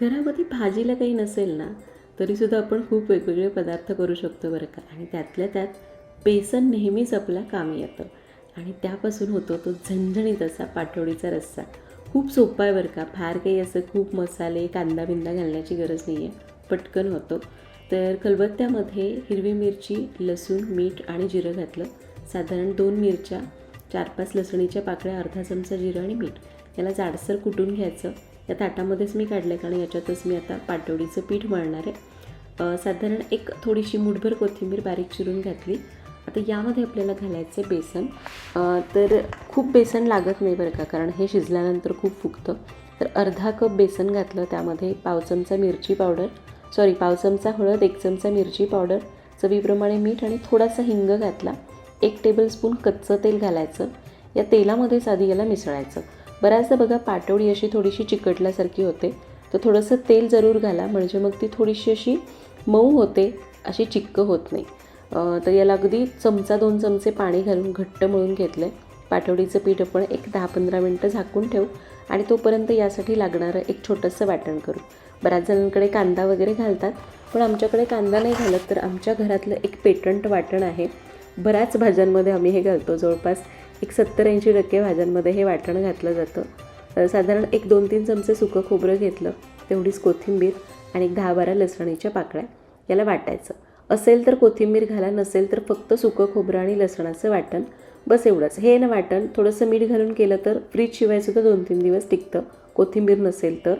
घरामध्ये भाजीला काही नसेल ना तरीसुद्धा आपण खूप वेगवेगळे पदार्थ करू शकतो बरं का. आणि त्यातल्या त्यात बेसन नेहमीच आपल्या कामी येतं. आणि त्यापासून होतो तो झणझणीत असा पाटवडीचा रस्सा. खूप सोपा आहे बरं का. फार काही असं खूप मसाले कांदा बिंदा घालण्याची गरज नाही आहे पटकन होतो. तर खलबत्त्यामध्ये हिरवी मिरची लसूण मीठ आणि जिरं घातलं. साधारण दोन मिरच्या चार पाच लसणीच्या पाकळ्या अर्धा चमचा जिरं आणि मीठ. याला जाडसर कुटून घ्यायचं. या ताटामध्येच मी काढलं कारण याच्यातच मी आता पाटवडीचं पीठ मळणार आहे. साधारण एक थोडीशी मुठभर कोथिंबीर बारीक चिरून घातली. आता यामध्ये आपल्याला घालायचं आहे बेसन तर खूप बेसन लागत नाही बरं का कारण हे शिजल्यानंतर खूप फुगतं. तर अर्धा कप बेसन घातलं त्यामध्ये पाव चमचा मिरची पावडर सॉरी पाव चमचा हळद एक चमचा मिरची पावडर चवीप्रमाणे मीठ आणि थोडासा हिंग घातला. एक टेबलस्पून कच्चं तेल घालायचं. या तेलामध्येच आधी याला मिसळायचं. बऱ्याचदा बघा पाटवडी अशी थोडीशी चिकटल्यासारखी होते. तर थोडंसं तेल जरूर घाला म्हणजे मग ती थोडीशी अशी मऊ होते अशी चिक्क होत नाही. तर याला अगदी चमचा दोन चमचे पाणी घालून घट्ट मळून घेतलं आहे पाटोडीचं पीठ आपण एक दहा पंधरा मिनटं झाकून ठेवू आणि तोपर्यंत यासाठी लागणारं एक छोटंसं वाटण करू. बऱ्याच जणांकडे कांदा वगैरे घालतात पण आमच्याकडे कांदा नाही घालत तर आमच्या घरातलं एक पेटंट वाटण आहे. बऱ्याच भाज्यांमध्ये आम्ही हे घालतो. जवळपास एक सत्तर ऐंशी टक्के भाज्यांमध्ये हे वाटण घातलं जातं. साधारण एक दोन तीन चमचे सुकं खोबरं घेतलं तेवढीच कोथिंबीर आणि एक दहा बारा लसणीच्या पाकळ्या याला वाटायचं. असेल तर कोथिंबीर घाला नसेल तर फक्त सुकं खोबरं आणि लसणाचं वाटण. बस एवढंच. हे ना वाटण थोडंसं मीठ घालून केलं तर फ्रीज शिवायसुद्धा दोन तीन दिवस टिकतं. कोथिंबीर नसेल तर.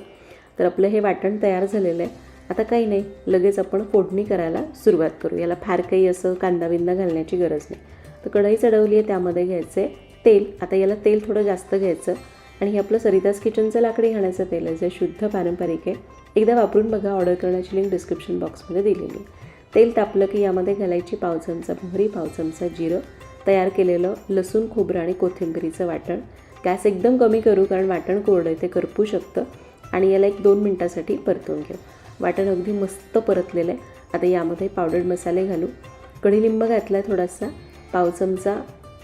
तर आपलं हे वाटण तयार झालेलं आहे. आता काही नाही लगेच आपण फोडणी करायला सुरुवात करू. याला फार काही असं कांदा बिंदा घालण्याची गरज नाही. तर कढई चढवली आहे त्यामध्ये घ्यायचं आहे तेल. आता याला तेल थोडं जास्त घ्यायचं आणि हे आपलं सरितास किचनचं लाकडी घाण्याचं तेल आहे जे शुद्ध पारंपरिक आहे. एकदा वापरून बघा ऑर्डर करण्याची लिंक डिस्क्रिप्शन बॉक्समध्ये दिलेली आहे. तेल तापलं की यामध्ये घालायची पाव चमचा मोहरी पाव चमचा जिरं तयार केलेलं लसूण खोबरं आणि कोथिंबिरीचं वाटण. गॅस एकदम कमी करू कारण वाटण कोरडं आहे ते करपू शकतं. आणि याला एक दोन मिनटासाठी परतून घेऊ. वाटण अगदी मस्त परतलेलं आहे. आता यामध्ये पावडर्ड मसाले घालू. कढीलिंब घातला आहे थोडासा पाव चमचा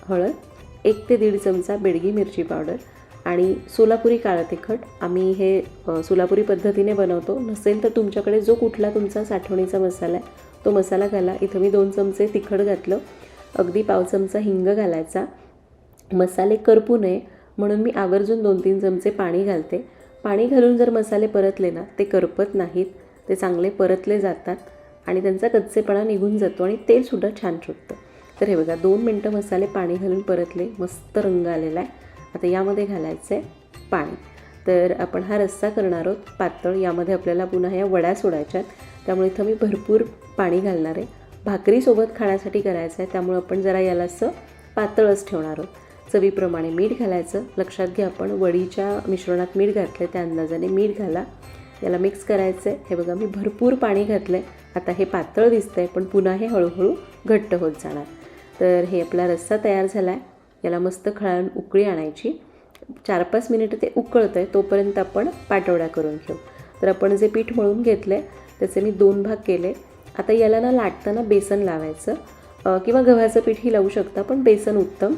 हळद एक ते दीड चमचा बेडगी मिरची पावडर आणि सोलापुरी काळं तिखट. आम्ही हे सोलापुरी पद्धतीने बनवतो. नसेल तर तुमच्याकडे जो कुठला तुमचा साठवणीचा मसाला आहे तो मसाला घाला. इथं मी दोन चमचे तिखट घातलं. अगदी पाव चमचा हिंग घालायचा. मसाले करपू नये म्हणून मी आवर्जून दोन तीन चमचे पाणी घालते. पाणी घालून जर मसाले परतले ना ते करपत नाहीत ते चांगले परतले जातात आणि त्यांचा कच्चेपणा निघून जातो आणि तेलसुद्धा छान सुटतं. तर हे बघा दोन मिनटं मसाले पाणी घालून परतले मस्त रंग आलेला आहे. आता यामध्ये घालायचं आहे पाणी. तर आपण हा रस्सा करणार आहोत पातळ. यामध्ये आपल्याला पुन्हा ह्या वड्या सोडायच्यात त्यामुळे इथं मी भरपूर पाणी घालणार आहे. भाकरीसोबत खाण्यासाठी करायचं आहे त्यामुळे आपण जरा याला असं पातळच ठेवणार आहोत. चवीप्रमाणे मीठ घालायचं. लक्षात घ्या आपण वडीच्या मिश्रणात मीठ घातलं त्या अंदाजाने मीठ घाला. याला मिक्स करायचं आहे हे बघा मी भरपूर पाणी घातलं आहे आता हे पातळ दिसतं आहे पण पुन्हा हे हळूहळू घट्ट होत जाणार. तर हे आपला रस्सा तयार झाला आहे याला मस्त खळाळून उकळी आणायची. चार पाच मिनिटं ते उकळतं आहे तोपर्यंत आपण पाटवड्या करून घेऊ. तर आपण जे पीठ मळून घेतलं आहे त्याचे मी दोन भाग केले. आता याला ना लाटताना बेसन लावायचं. किंवा गव्हाचं पीठही लावू शकता पण बेसन उत्तम.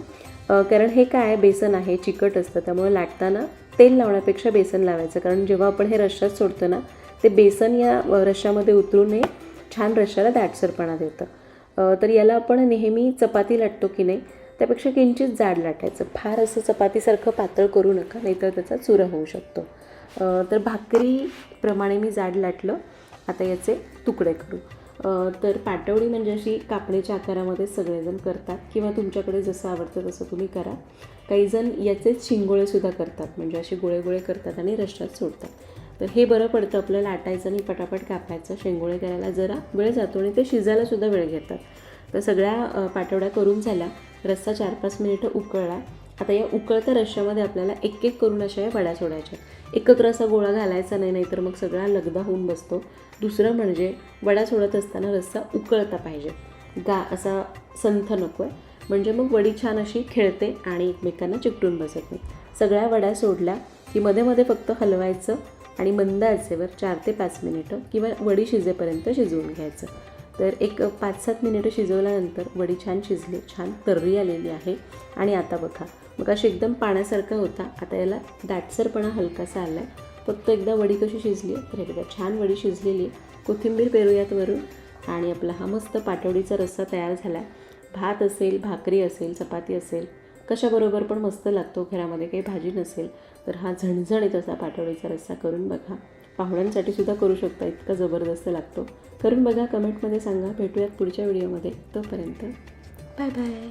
कारण हे काय बेसन आहे चिकट असतं त्यामुळे लाटताना तेल लावण्यापेक्षा बेसन लावायचं. कारण जेव्हा आपण हे रश्श्यात सोडतो ना ते बेसन या रश्श्यामध्ये उतरून हे छान रश्श्याला दाटसरपणा देतं. तर याला आपण नेहमी चपाती लाटतो की नाही त्यापेक्षा किंचित जाड लाटायचं. फार असं चपातीसारखं पातळ करू नका नाहीतर त्याचा चुरा होऊ शकतो. तर भाकरीप्रमाणे मी जाड लाटलं. आता याचे तुकडे करू. तर पाटवडी म्हणजे अशी कापणीच्या आकारामध्ये सगळेजण करतात किंवा तुमच्याकडे जसं आवडतं तसं तुम्ही करा. काही जण याचेच शिंगोळेसुद्धा करतात म्हणजे असे गोळे गोळे करतात आणि रश्यात सोडतात. तर हे बरं पडतं आपल्याला लाटायचं आणि पटापट कापायचं शेंगोळे करायला जरा वेळ जातो आणि ते शिजायलासुद्धा वेळ घेतात. तर सगळ्या पाटवड्या करून झाल्या. रस्सा चार पाच मिनिटं उकळला. आता या उकळत्या रश्श्यामध्ये आपल्याला एक एक करून अशा या वड्या सोडायच्या. एकत्र असा गोळा घालायचा नाही नाहीतर मग सगळा लगदा होऊन बसतो. दुसरं म्हणजे वड्या सोडत असताना रस्सा उकळता पाहिजे. गा असा संथ नको आहे म्हणजे मग वडी छान अशी खेळते आणि एकमेकांना चिकटून बसत नाही. सगळ्या वड्या सोडल्या की मध्ये मध्ये फक्त हलवायचं आणि मंद आचेवर चार ते पाच मिनिटं किंवा वडी शिजेपर्यंत शिजवून घ्यायचं. तर एक पाच सात मिनिटं शिजवल्यानंतर वडी छान शिजली छान तर्री आलेली आहे. आणि आता बघा मग अशी एकदम पाण्यासारखा होता. आता याला दाटसरपणा हलकासा आला आहे फक्त एकदा वडी कशी शिजली तर तर एकदा छान वडी शिजलेली आहे. कोथिंबीर पेरूयात वरून. आणि आपला हा मस्त पाटवडीचा रस्सा तयार झाला आहे भात असेल भाकरी असेल चपाती असेल कशाबरोबर पण मस्त लागतो. घरामध्ये काही भाजी नसेल तर हा झणझणीत असा पाटवडीचा रस्सा करून बघा. पाहुण्यांसाठी सुद्धा करू शकता. इतका जबरदस्त लागतो. करून बघा कमेंटमध्ये सांगा. भेटूयात पुढच्या व्हिडिओमध्ये. तोपर्यंत बाय बाय